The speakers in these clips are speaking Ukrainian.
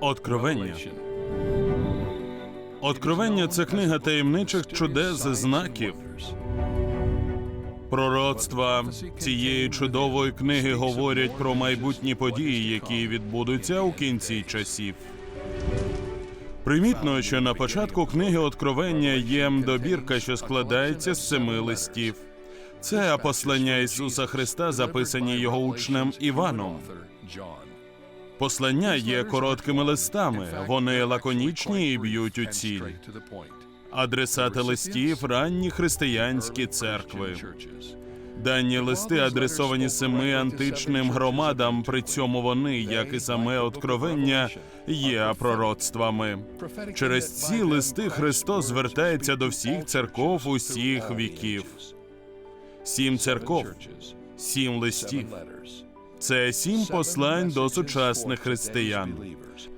Откровення. Откровення це книга таємничих чудес знаків. Пророцтва цієї чудової книги говорять про майбутні події, які відбудуться у кінці часів. Примітно, що на початку книги Откровення є добірка, що складається з семи листів. Це послання Ісуса Христа, записані його учнем Іваном. Послання є короткими листами, вони лаконічні і б'ють у ціль. Адресати листів ранні християнські церкви. Дані листи адресовані семи античним громадам. При цьому вони, як і саме откровення, є пророцтвами. Через ці листи Христос звертається до всіх церков усіх віків. Сім церков, сім листів. Це сім послань до сучасних християн.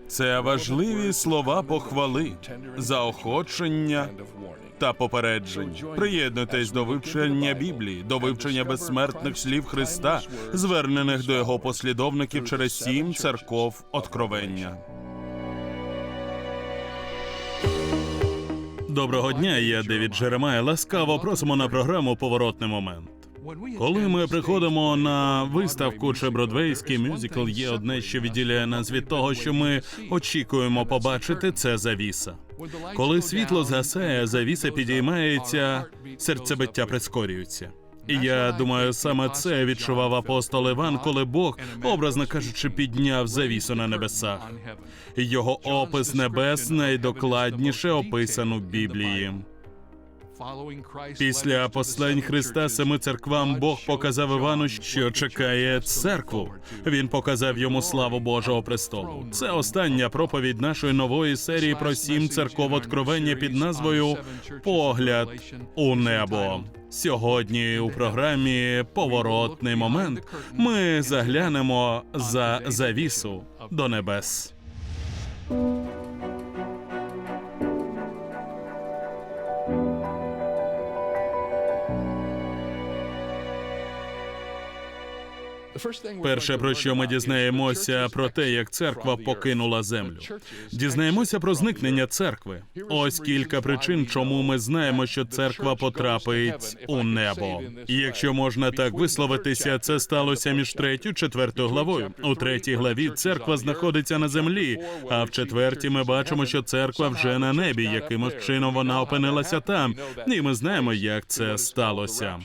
Це важливі слова похвали, заохочення та попереджень. Приєднуйтесь до вивчення Біблії, до вивчення безсмертних слів Христа, звернених до його послідовників через сім церков откровення. Доброго дня, я Девід Джеремай. Ласкаво просимо на програму Поворотний момент. Коли ми приходимо на виставку чи бродвейський мюзикл, є одне, що відділяє нас від того, що ми очікуємо побачити, це завіса. Коли світло згасає, завіса підіймається, серцебиття прискорюється. І я думаю, саме це відчував апостол Іван, коли Бог, образно кажучи, підняв завісу на небесах. Його опис небес найдокладніше описано в Біблії. Після послань Христа семи церквам Бог показав Івану, що чекає церкву. Він показав йому славу Божого престолу. Це остання проповідь нашої нової серії про сім церков откровення під назвою Погляд у небо. Сьогодні у програмі Поворотний момент ми заглянемо за завісу до небес. Перше, про що ми дізнаємося, про те, як церква покинула землю. Дізнаємося про зникнення церкви. Ось кілька причин, чому ми знаємо, що церква потрапить у небо. Якщо можна так висловитися, це сталося між третю четвертою главою. У третій главі церква знаходиться на землі, а в четвертій ми бачимо, що церква вже на небі. Якимось чином вона опинилася там, і ми знаємо, як це сталося.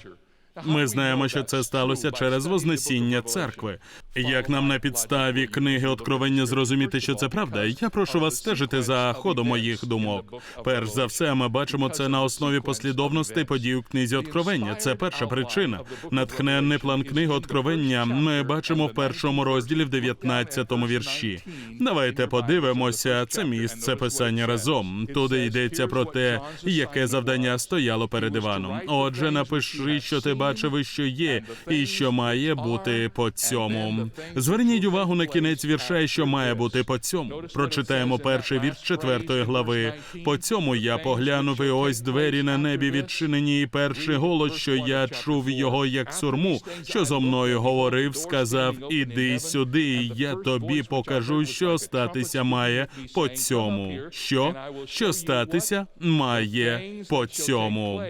Ми знаємо, що це сталося через Вознесіння церкви. Як нам на підставі книги Откровення зрозуміти, що це правда, я прошу вас стежити за ходом моїх думок. Перш за все, ми бачимо це на основі послідовностей подій у книзі Откровення. Це перша причина. Натхненний план книги Откровення ми бачимо в першому розділі в 19-му вірші. Давайте подивимося це місце писання разом. Туди йдеться про те, яке завдання стояло перед Іваном. Отже, напиши, що ти бачив, і що є, і що має бути по цьому. Зверніть увагу на кінець вірша, що має бути по цьому. Прочитаємо перший вірш четвертої глави. По цьому я поглянув, і ось двері на небі відчинені, і перший голос, що я чув його як сурму, що зо мною говорив, сказав: Іди сюди, і я тобі покажу, що статися має по цьому. Що? Що статися має по цьому.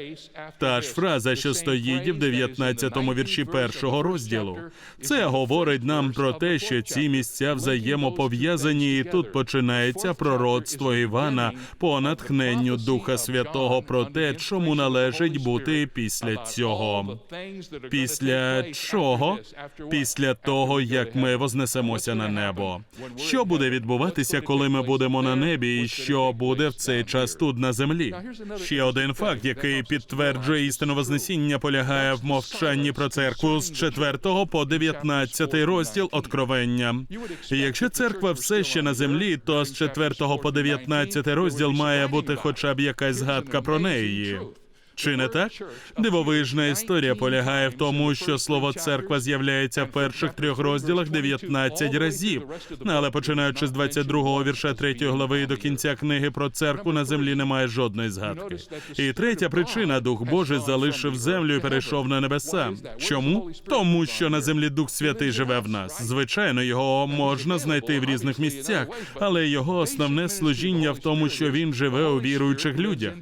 Та ж фраза, що стоїть в 19-му вірші першого розділу. Це говорить нам про те, що ці місця взаємопов'язані, і тут починається пророцтво Івана по натхненню Духа Святого про те, чому належить бути після цього. Після чого? Після того, як ми вознесемося на небо. Що буде відбуватися, коли ми будемо на небі, і що буде в цей час тут на землі? Ще один факт, який підтверджує істину Вознесіння, полягає в мовчанні про церкву з 4 по 19 розділ Откровення. І Якщо церква все ще на землі, то з 4 по 19 розділ має бути хоча б якась згадка про неї. Чи не так? Дивовижна історія полягає в тому, що слово церква з'являється в перших трьох розділах 19 разів. Але починаючи з 22-го вірша 3 глави до кінця книги про церкву на землі немає жодної згадки. І третя причина Дух Божий залишив землю і перейшов на небеса. Чому? Тому що на землі Дух Святий живе в нас. Звичайно, його можна знайти в різних місцях, але його основне служіння в тому, що він живе у віруючих людях.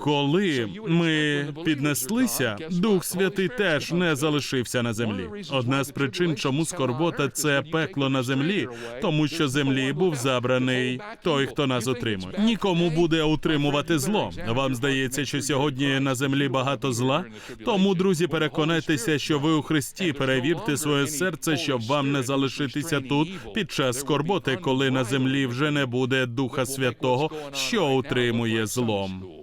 Коли ми піднеслися, Дух Святий теж не залишився на землі. Одна з причин, чому скорбота це пекло на землі, тому що землі був забраний той, хто нас утримує. Нікому буде утримувати зло. Вам здається, що сьогодні на землі багато зла. Тому, друзі, переконайтеся, що ви у Христі перевірте своє серце, щоб вам не залишитися тут під час скорботи, коли на землі вже не буде Духа Святого, що утримує злом.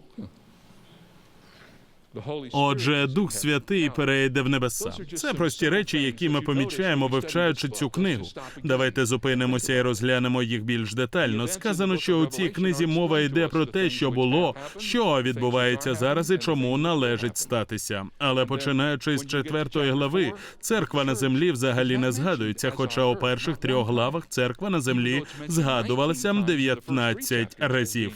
Отже, Дух Святий перейде в небеса. Це прості речі, які ми помічаємо, вивчаючи цю книгу. Давайте зупинимося і розглянемо їх більш детально. Сказано, що у цій книзі мова йде про те, що було, що відбувається зараз і чому належить статися. Але починаючи з четвертої глави, церква на землі взагалі не згадується. Хоча у перших трьох главах церква на землі згадувалася 19 разів.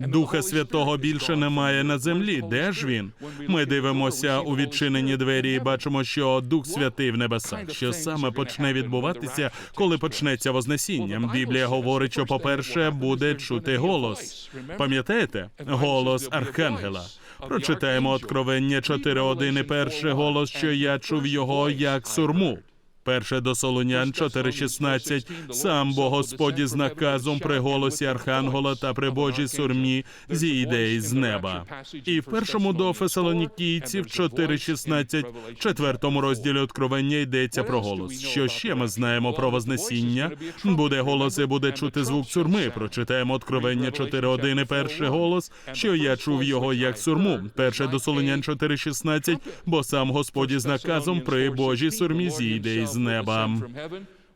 Духа Святого більше немає на землі. Де ж він? Ми дивимося у відчинені двері і бачимо, що Дух Святий в небесах. Що саме почне відбуватися, коли почнеться Вознесіння? Біблія говорить, що, по-перше, буде чути голос. Пам'ятаєте? Голос Архангела. Прочитаємо Откровення 4.1 і перший голос, що я чув його як сурму. Перше до Солонян 4.16. Сам бо Господь із наказом при голосі Архангела та при Божій сурмі зійде із неба. І в першому до Фесалонікійців 4.16, в четвертому розділі Откровення йдеться про голос. Що ще ми знаємо про Вознесіння? Буде голос і буде чути звук сурми. Прочитаємо Откровення 4.1 і перший голос, що я чув його як сурму. Перше до Солонян 4.16, бо сам Господь із наказом при Божій сурмі зійде із неба.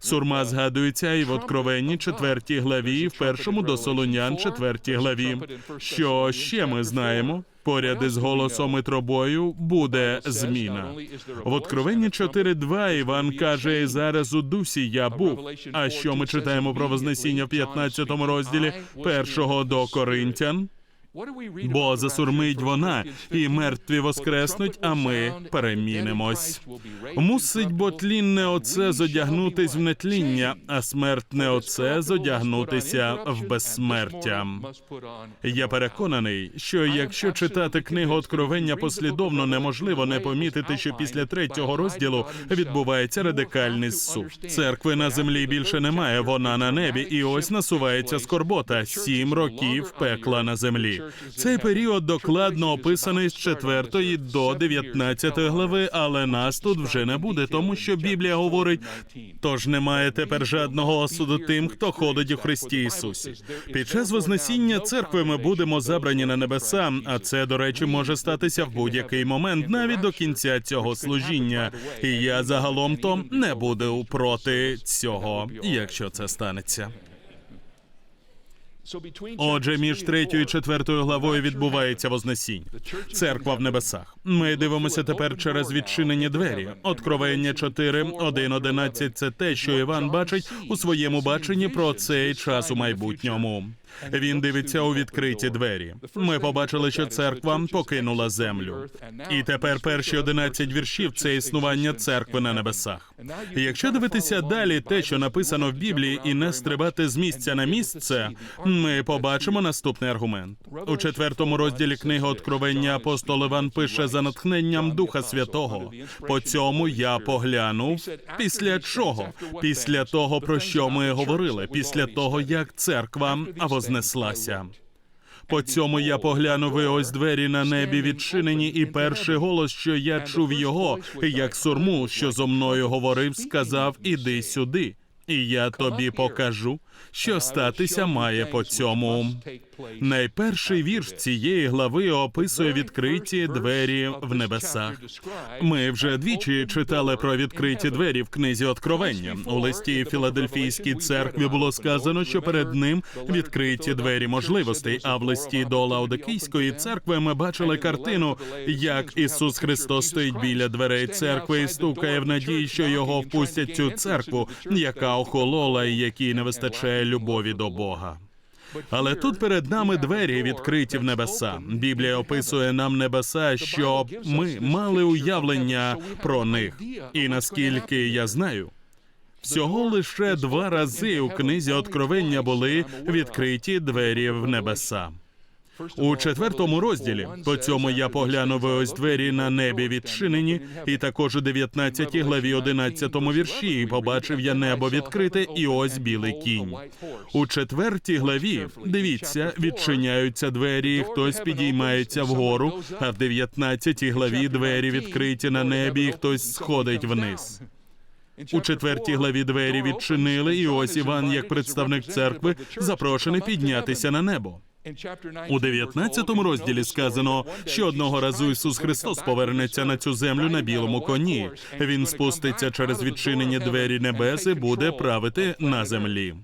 Сурма згадується і в Откровенні 4 главі, і в першому до Солонян 4 главі. Що ще ми знаємо? Поряд із голосом і тробою буде зміна. В Откровенні 4.2 Іван каже, і зараз у дусі я був. А що ми читаємо про Вознесіння в 15 розділі першого до Коринтян? Бо засурмить вона, і мертві воскреснуть, а ми перемінимось. Мусить бо тлінне оце зодягнутись в нетління, а смертне оце зодягнутися в безсмертя. Я переконаний, що якщо читати книгу Откровення послідовно, неможливо не помітити, що після третього розділу відбувається радикальний суд. Церкви на землі більше немає, вона на небі, і ось насувається скорбота. Сім років пекла на землі. Цей період докладно описаний з 4 до 19 глави, але нас тут вже не буде, тому що Біблія говорить: тож немає тепер жодного осуду тим, хто ходить у Христі Ісусі. Під час Вознесіння церкви ми будемо забрані на небеса, а це, до речі, може статися в будь-який момент, навіть до кінця цього служіння. І я загалом то не буду проти цього, якщо це станеться. Отже, між третьою і четвертою главою відбувається Вознесіння. Церква в небесах. Ми дивимося тепер через відчинені двері. Откровення 4, 1, 11 – це те, що Іван бачить у своєму баченні про цей час у майбутньому. Він дивиться у відкриті двері. Ми побачили, що церква покинула землю. І тепер перші 11 віршів це існування церкви на небесах. Якщо дивитися далі, те, що написано в Біблії, і не стрибати з місця на місце, ми побачимо наступний аргумент у четвертому розділі книги Откровення. Апостол Іван пише за натхненням Духа Святого. По цьому я поглянув. Після чого? Після того, про що ми говорили, після того, як церква вознеслася. По цьому я поглянув, і ось двері на небі відчинені, і перший голос, що я чув його, як сурму, що зо мною говорив, сказав: Іди сюди. І я тобі покажу, що статися має по цьому. Найперший вірш цієї глави описує відкриті двері в небесах. Ми вже двічі читали про відкриті двері в книзі Откровення. У листі Філадельфійській церкві було сказано, що перед ним відкриті двері можливостей. А в листі до Лаодикійської церкви ми бачили картину, як Ісус Христос стоїть біля дверей церкви і стукає в надії, що його впустять цю церкву, яка охолола і якій не вистачає любові до Бога. Але тут перед нами двері відкриті в небеса. Біблія описує нам небеса, щоб ми мали уявлення про них. І наскільки я знаю, всього лише два рази у книзі Откровення були відкриті двері в небеса. У четвертому розділі по цьому я поглянув і ось двері на небі відчинені, і також у 19 главі 11 вірші і побачив я небо відкрите, і ось білий кінь. У четвертій главі дивіться, відчиняються двері, і хтось підіймається вгору. А в 19 главі двері відкриті на небі, і хтось сходить вниз. У четвертій главі двері відчинили, і ось Іван, як представник церкви, запрошений піднятися на небо. У 19 розділі сказано, що одного разу Ісус Христос повернеться на цю землю на білому коні. Він спуститься через відчинені двері небес і буде правити на землі.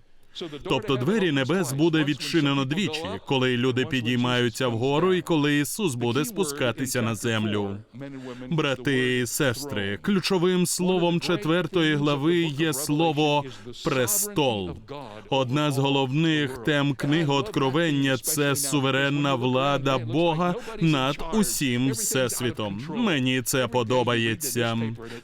Тобто двері небес буде відчинено двічі, коли люди підіймаються вгору, і коли Ісус буде спускатися на землю. Брати і сестри, ключовим словом четвертої глави є слово престол. Одна з головних тем книги Откровення це суверенна влада Бога над усім всесвітом. Мені це подобається,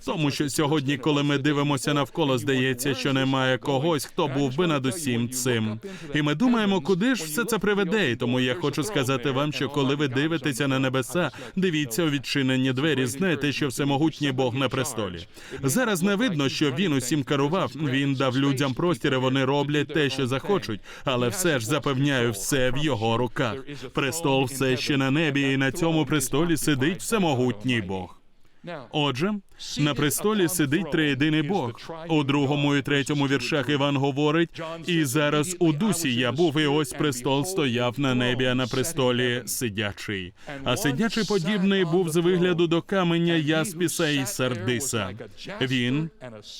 тому що сьогодні, коли ми дивимося навколо, здається, що немає когось, хто був би над усім цим. І ми думаємо, куди ж все це приведе. І тому я хочу сказати вам, що коли ви дивитеся на небеса, дивіться у відчинені двері. Знаєте, що всемогутній Бог на престолі. Зараз не видно, що він усім керував. Він дав людям простір, і вони роблять те, що захочуть, але все ж запевняю, все в його руках. Престол все ще на небі, і на цьому престолі сидить всемогутній Бог. Отже, на престолі сидить триєдиний Бог. У другому і третьому віршах Іван говорить: і зараз у дусі я був, і ось престол стояв на небі, а на престолі сидячий. А сидячий подібний був з вигляду до каменя Яспіса і Сардиса. Він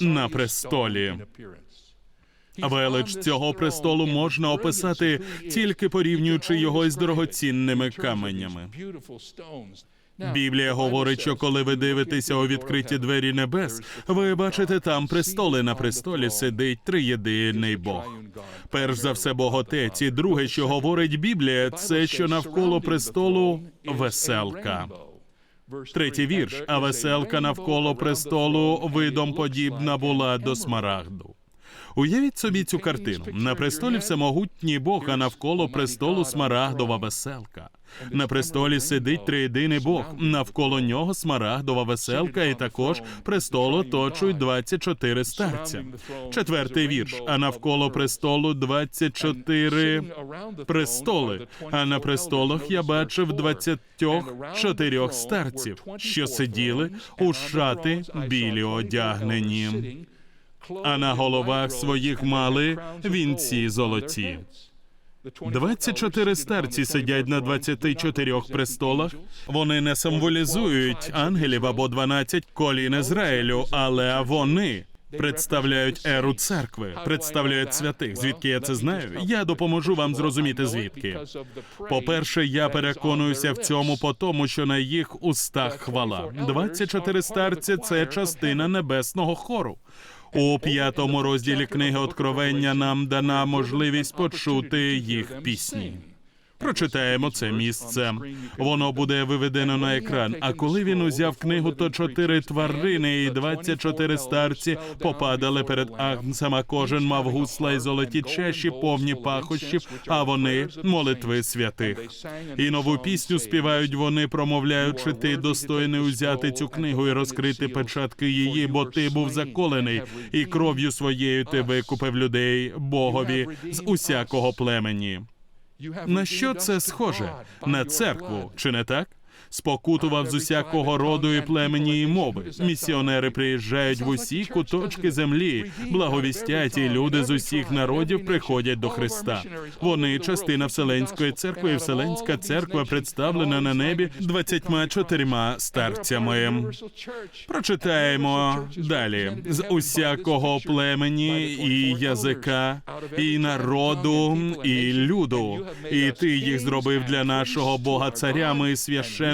на престолі. Велич цього престолу можна описати тільки порівнюючи його із дорогоцінними каменями. Біблія говорить, що коли ви дивитеся у відкриті двері небес, ви бачите там престоли. На престолі сидить триєдиний Бог. Перш за все, Бог Отець. І друге, що говорить Біблія, це що навколо престолу веселка. Третій вірш. А веселка навколо престолу видом подібна була до смарагду. Уявіть собі цю картину. На престолі всемогутній Бог, а навколо престолу смарагдова веселка. На престолі сидить триєдиний Бог. Навколо нього смарагдова веселка, і також престол оточують 24 старця. Четвертий вірш. А навколо престолу 24 престоли. А на престолах я бачив 24 старців, що сиділи у шати білі одягнені. А на головах своїх мали вінці золоті. 24 старці сидять на 24 престолах. Вони не символізують ангелів або 12 колін Ізраїлю, але вони представляють еру церкви, представляють святих. Звідки я це знаю? Я допоможу вам зрозуміти звідки. По-перше, я переконуюся в цьому по тому, що на їх устах хвала. 24 старці це частина небесного хору. У п'ятому розділі книги Откровення нам дана можливість почути їх пісні. Прочитаємо це місце. Воно буде виведено на екран. А коли він узяв книгу, то чотири тварини і 24 старці попадали перед агнцем, а Кожен мав гусла й золоті чаші, повні пахощів, а вони молитви святих. І нову пісню співають вони, промовляючи, ти достойний узяти цю книгу і розкрити печатки її, бо ти був заколений, і кров'ю своєю ти викупив людей Богові з усякого племені. На що це схоже? На церкву, чи не так? Спокутував з усякого роду і племені і мови. Місіонери приїжджають в усі куточки землі, благовістять, і люди з усіх народів приходять до Христа. Вони частина Вселенської церкви, і Вселенська церква представлена на небі 24 старцями. Прочитаємо далі з усякого племені і язика, і народу, і люду. І ти їх зробив для нашого Бога царями і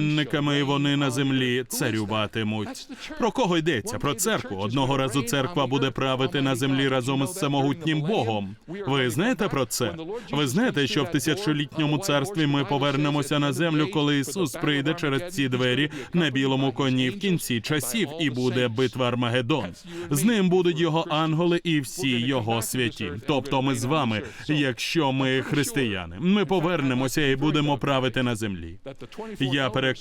священниками, вони на землі царюватимуть. Про кого йдеться? Про церкву. Одного разу церква буде правити на землі разом із самогутнім Богом. Ви знаєте про це? Ви знаєте, що в тисячолітньому царстві ми повернемося на землю, коли Ісус прийде через ці двері на білому коні в кінці часів, і буде битва Армагеддон. З ним будуть його ангели і всі його святі. Тобто, ми з вами, якщо ми християни, ми повернемося і будемо правити на землі. Я переконаний,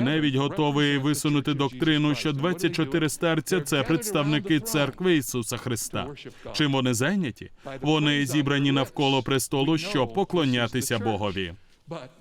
навіть готовий висунути доктрину, що 24 старця це представники церкви Ісуса Христа. Чим вони зайняті? Вони зібрані навколо престолу, щоб поклонятися Богові.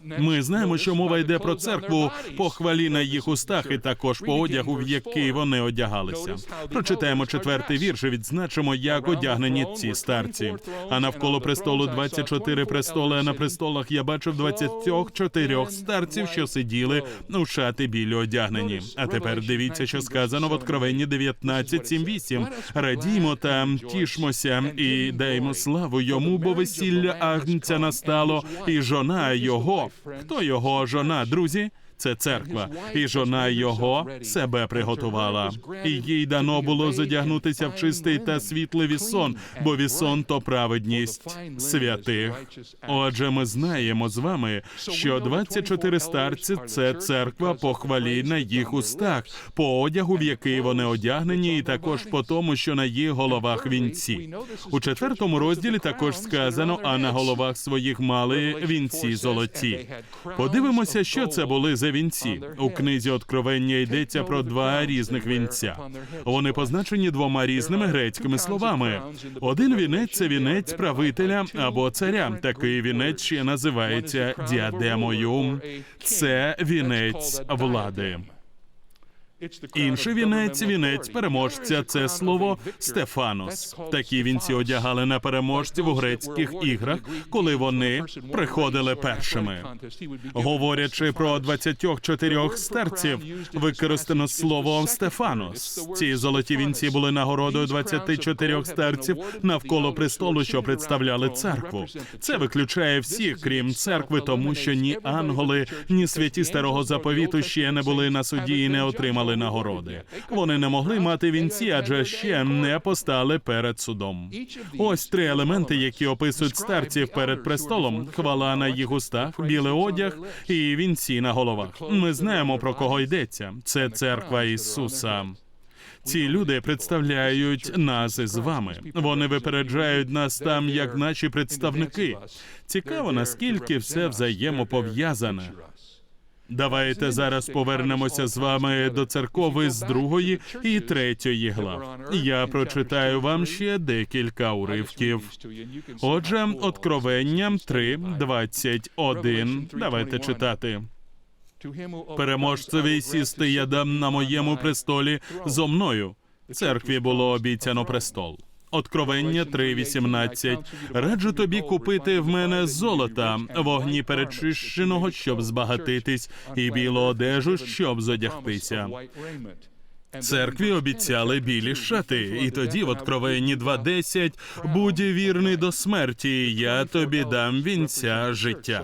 Ми знаємо, що мова йде про церкву по хвалі на їх устах, і також по одягу, в який вони одягалися. Прочитаємо четвертий вірш і відзначимо, як одягнені ці старці. А навколо престолу 24 престоли. А на престолах я бачив 24 старців, що сиділи у шати білі одягнені. А тепер дивіться, що сказано в Откровенні 19, 7, 8. Радіймо та тішмося і даймо славу йому, бо весілля агнця настало, і жона його. Хто його жона, друзі? Це церква, і жона його себе приготувала. І їй дано було задягнутися в чистий та світлий вісон, бо вісон то праведність святих. Отже, ми знаємо з вами, що 24 старці це церква по хвалі на їх устах, по одягу, в який вони одягнені, і також по тому, що на їх головах вінці. У четвертому розділі також сказано, а на головах своїх мали вінці золоті. Подивимося, що це були за вінці. У книзі Откровення йдеться про два різних вінця. Вони позначені двома різними грецькими словами. Один вінець це вінець правителя або царя. Такий вінець ще називається діадемою. Це вінець влади. Інший вінець, вінець переможця, це слово Стефанос. Такі вінці одягали на переможців у грецьких іграх, коли вони приходили першими. Говорячи про 24 старців, використано слово Стефанос. Ці золоті вінці були нагородою 24 старців навколо престолу, що представляли церкву. Це виключає всіх, крім церкви, тому що ні ангели, ні святі старого заповіту ще не були на суді і не отримали нагороди. Вони не могли мати вінці, адже ще не постали перед судом. Ось три елементи, які описують старців перед престолом: хвала на їх устах, білий одяг і вінці на головах. Ми знаємо про кого йдеться. Це церква Ісуса. Ці люди представляють нас із вами. Вони випереджають нас там як наші представники. Цікаво, наскільки все взаємопов'язане. Давайте зараз повернемося з вами до церкови з другої і третьої глав. Я прочитаю вам ще декілька уривків. Отже, Откровення 3, 21. Давайте читати. Переможцеві сісти я дам на моєму престолі зо мною. Церкві було обіцяно престол. Откровення 3.18. Раджу тобі купити в мене золота, вогні перечищеного, щоб збагатитись, і білу одежу, щоб зодягтися. Церкві обіцяли білі шати, і тоді в Откровенні 2.10 «Будь вірний до смерті, я тобі дам вінця життя.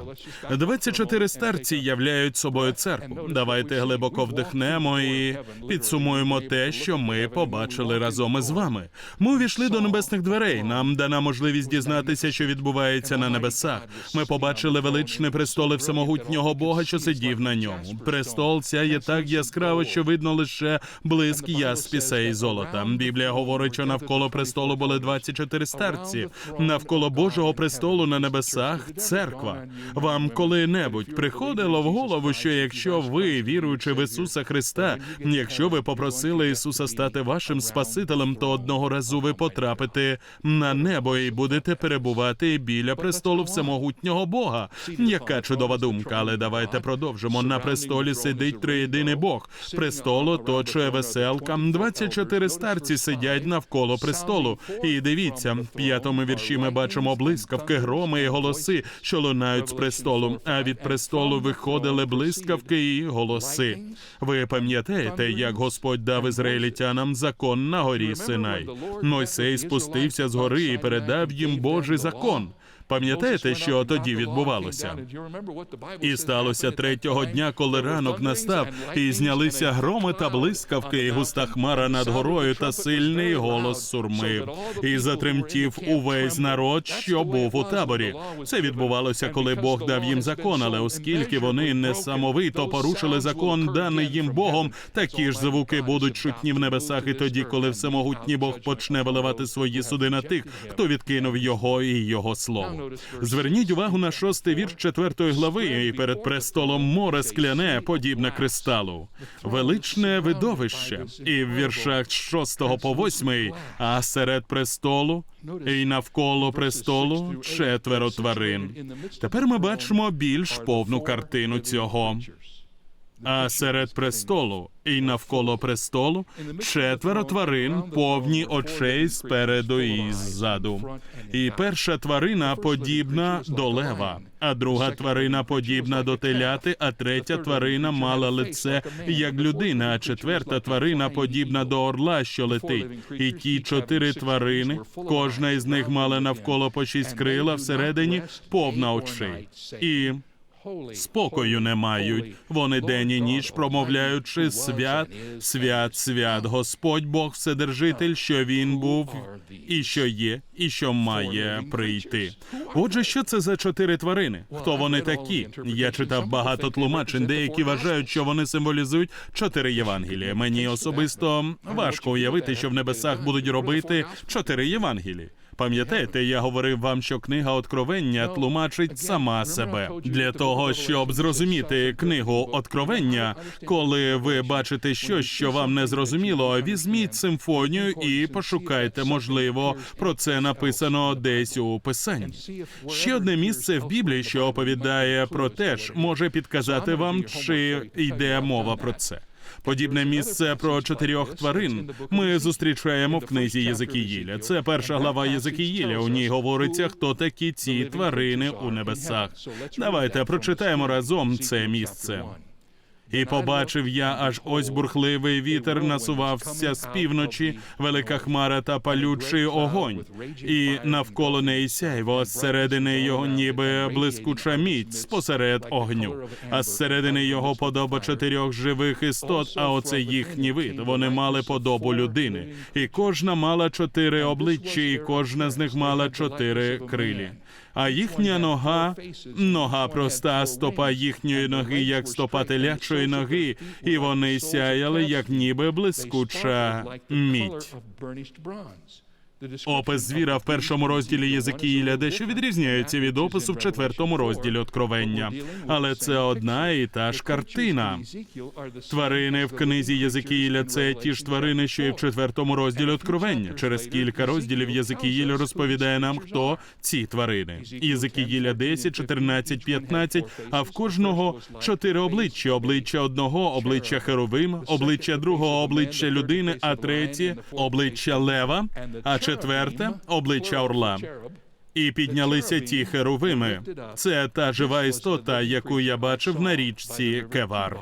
24 старці являють собою церкву. Давайте глибоко вдихнемо і підсумуємо те, що ми побачили разом із вами. Ми увійшли до небесних дверей. Нам дана можливість дізнатися, що відбувається на небесах. Ми побачили величний престол всемогутнього Бога, що сидів на ньому. Престол сяє так яскраво, що видно лише блиск яспіса і золота. Біблія говорить, що навколо престолу були 24 старці. Навколо Божого престолу на небесах церква. Вам коли-небудь приходило в голову, що якщо ви, віруючи в Ісуса Христа, якщо ви попросили Ісуса стати вашим Спасителем, то одного разу ви потрапите на небо і будете перебувати біля престолу всемогутнього Бога. Яка чудова думка, але давайте продовжимо. На престолі сидить триєдиний Бог. Престол оточує веселка. 24 старці сидять навколо престолу. І дивіться, в п'ятому вірші ми бачимо блискавки, громи і голоси, що лунають з престолу. А від престолу виходили блискавки і голоси. Ви пам'ятаєте, як Господь дав ізраїльтянам закон на горі Синай? Мойсей спустився з гори і передав їм Божий закон. Пам'ятаєте, що тоді відбувалося? І сталося третього дня, коли ранок настав, і знялися громи та блискавки, і густа хмара над горою, та сильний голос сурми. І затремтів увесь народ, що був у таборі. Це відбувалося, коли Бог дав їм закон, але оскільки вони несамовито порушили закон, даний їм Богом, такі ж звуки будуть чутні в небесах, і тоді, коли всемогутній Бог почне виливати свої суди на тих, хто відкинув його і його слово. Зверніть увагу на шостий вірш четвертої глави, і перед престолом море скляне, подібне кристалу. Величне видовище. І в віршах з шостого по восьмий, а серед престолу і навколо престолу четверо тварин. Тепер ми бачимо більш повну картину цього. А серед престолу і навколо престолу четверо тварин, повні очей спереду і ззаду. І перша тварина подібна до лева, а друга тварина подібна до теляти, а третя тварина мала лице як людина, а четверта тварина подібна до орла, що летить. І ті чотири тварини, кожна із них мала навколо по шість крила, всередині повна очей. І спокою не мають. Вони день і ніч промовляючи свят, свят, свят, Господь Бог Вседержитель, що він був, і що є, і що має прийти. Отже, що це за чотири тварини? Хто вони такі? Я читав багато тлумачень. Деякі вважають, що вони символізують чотири Євангелія. Мені особисто важко уявити, що в небесах будуть робити чотири Євангелії. Пам'ятаєте, я говорив вам, що книга Откровення тлумачить сама себе. для того, щоб зрозуміти книгу Откровення, коли ви бачите щось, що вам не зрозуміло, візьміть симфонію і пошукайте, можливо, про це написано десь у писанні. Ще одне місце в Біблії, що оповідає про те ж, може підказати вам, чи йде мова про це. Подібне місце про чотирьох тварин ми зустрічаємо в книзі Єзекіїля. Це перша глава Єзекіїля. У ній говориться, хто такі ці тварини у небесах. Давайте прочитаємо разом це місце. І побачив я, аж ось бурхливий вітер насувався з півночі, велика хмара та палючий огонь, і навколо неї сяйво, зсередини його ніби блискуча мідь спосеред огню. А зсередини його подоба чотирьох живих істот. А оце їхній вид. Вони мали подобу людини, і кожна мала чотири обличчя, і кожна з них мала чотири крилі. А їхня нога нога проста, стопа їхньої ноги, як стопа телячої ноги, і вони сяяли, як ніби блискуча мідь. Опис звіра в першому розділі Єзекіїля дещо відрізняється від опису в четвертому розділі Откровення, але це одна і та ж картина. Тварини в книзі Єзекіїля це ті ж тварини, що і в четвертому розділі Откровення. Через кілька розділів Єзекіїль розповідає нам, хто ці тварини. Єзекіїля 10, 14, 15, а в кожного чотири обличчя: обличчя одного, обличчя Херовим, обличчя другого, обличчя людини, а третє обличчя лева, а четверте обличчя орла. І піднялися ті херовими. Це та жива істота, яку я бачив на річці Кевар.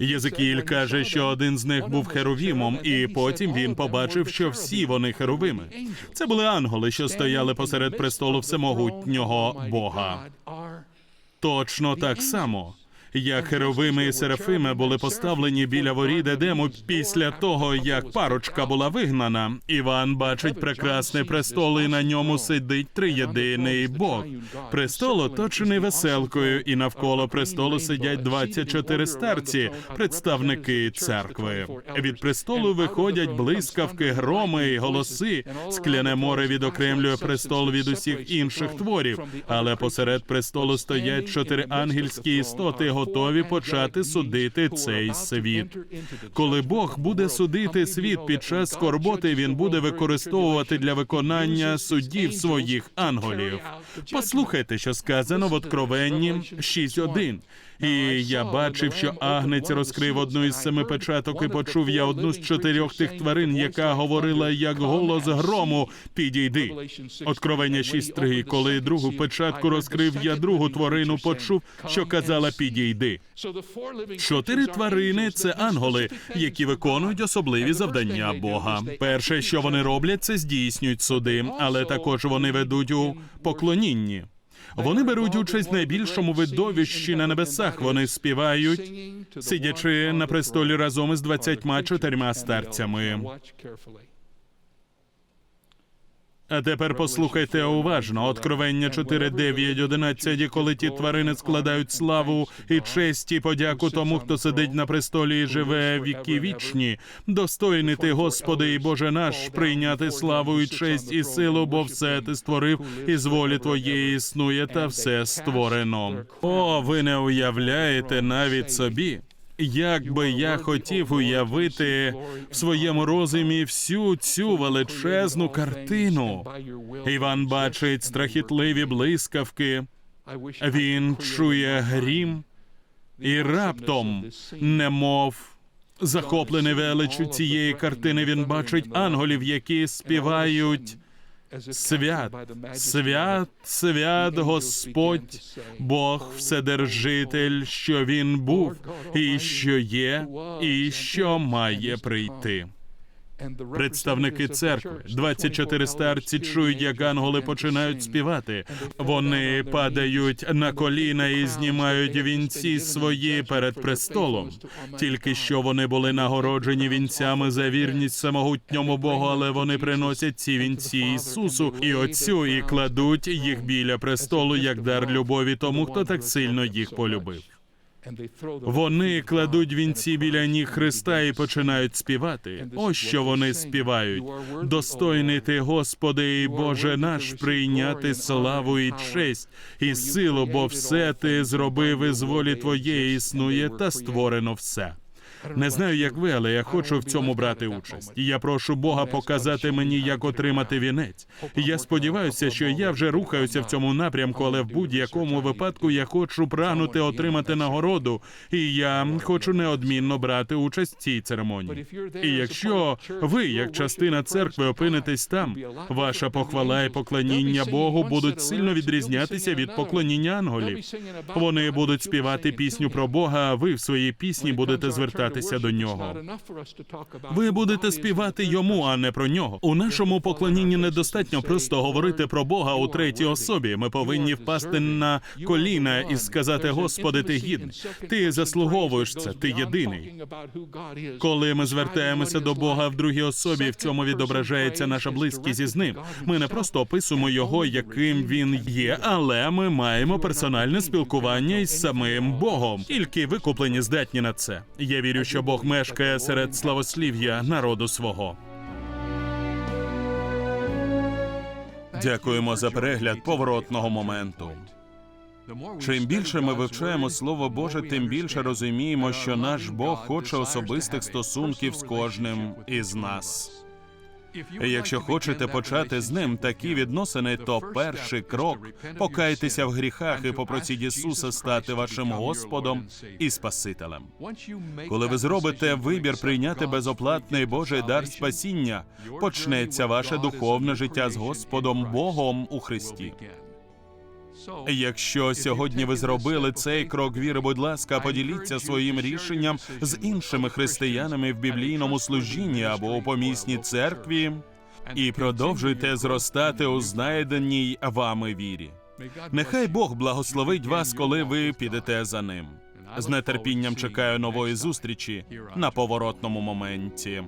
Єзекіїль каже, що один з них був херовімом, і потім він побачив, що всі вони херовими. Це були ангели, що стояли посеред престолу всемогутнього Бога. Точно так само. Як херовими і серафими були поставлені біля воріт Едему після того, як парочка була вигнана. Іван бачить прекрасний престол, і на ньому сидить триєдиний Бог. Престол оточений веселкою, і навколо престолу сидять 24 старці, представники церкви. Від престолу виходять блискавки, громи і голоси. Скляне море відокремлює престол від усіх інших творів, але посеред престолу стоять чотири ангельські істоти, готові почати судити цей світ. Коли Бог буде судити світ під час скорботи, він буде використовувати для виконання судів своїх ангелів. Послухайте, що сказано в Откровенні 6.1. І я бачив, що агнець розкрив одну із семи печаток, і почув я одну з чотирьох тих тварин, яка говорила як голос грому: підійди. Откровення 6.3. Коли другу печатку розкрив, я другу тварину почув, що казала підійди. Чотири тварини це ангели, які виконують особливі завдання Бога. Перше, що вони роблять, це здійснюють суди, але також вони ведуть у поклонінні. Вони беруть участь в найбільшому видовищі на небесах. Вони співають, сидячи на престолі разом із 24 старцями. А тепер послухайте уважно. Откровення 4, 9, 11, коли ті тварини складають славу і честь і подяку тому, хто сидить на престолі і живе віки вічні. Достойний ти, Господи і Боже наш, прийняти славу і честь і силу, бо все ти створив, і з волі твоєї існує, та все створено. О, ви не уявляєте навіть собі. Як би я хотів уявити в своєму розумі всю цю величезну картину. Іван бачить страхітливі блискавки, він чує грім, і раптом, немов захоплений величу цієї картини, він бачить ангелів, які співають. Свят, свят, свят Господь, Бог Вседержитель, що він був, і що є, і що має прийти. Представники церкви, 24 старці чують, як ангели починають співати. Вони падають на коліна і знімають вінці свої перед престолом. Тільки що вони були нагороджені вінцями за вірність самогутньому Богу, але вони приносять ці вінці Ісусу і Отцю і кладуть їх біля престолу як дар любові тому, хто так сильно їх полюбив. Вони кладуть вінці біля ніг Христа і починають співати. Ось що вони співають. Достойний ти, Господи і Боже наш, прийняти славу і честь і силу, бо все ти зробив із волі твоєї існує та створено все. Не знаю, як ви, але я хочу в цьому брати участь. І я прошу Бога показати мені, як отримати вінець. І Я сподіваюся, що я вже рухаюся в цьому напрямку, але в будь-якому випадку я хочу прагнути отримати нагороду, і я хочу неодмінно брати участь в цій церемонії. І якщо ви, як частина церкви, опинитесь там, ваша похвала і поклоніння Богу будуть сильно відрізнятися від поклоніння ангелів. Вони будуть співати пісню про Бога, а ви в своїй пісні будете звертатися до нього. Ви будете співати йому, а не про нього. У нашому поклонінні недостатньо просто говорити про Бога у третій особі. Ми повинні впасти на коліна і сказати: Господи, ти гідний. Ти заслуговуєш це. Ти єдиний. Коли ми звертаємося до Бога в другій особі, в цьому відображається наша близькість із ним. Ми не просто описуємо його, яким він є, але ми маємо персональне спілкування із самим Богом. Тільки викуплені здатні на це. Я вірю, що Бог мешкає серед славослів'я народу свого. Дякуємо за перегляд поворотного моменту. Чим більше ми вивчаємо Слово Боже, тим більше розуміємо, що наш Бог хоче особистих стосунків з кожним із нас. Якщо хочете почати з ним такі відносини, то перший крок покайтеся в гріхах і попросіть Ісуса стати вашим Господом і Спасителем. Коли ви зробите вибір прийняти безоплатний Божий дар спасіння, почнеться ваше духовне життя з Господом Богом у Христі. Якщо сьогодні ви зробили цей крок віри, будь ласка, поділіться своїм рішенням з іншими християнами в біблійному служінні або у помісній церкві і продовжуйте зростати у знайденій вами вірі. Нехай Бог благословить вас, коли ви підете за ним. З нетерпінням чекаю нової зустрічі на поворотному моменті.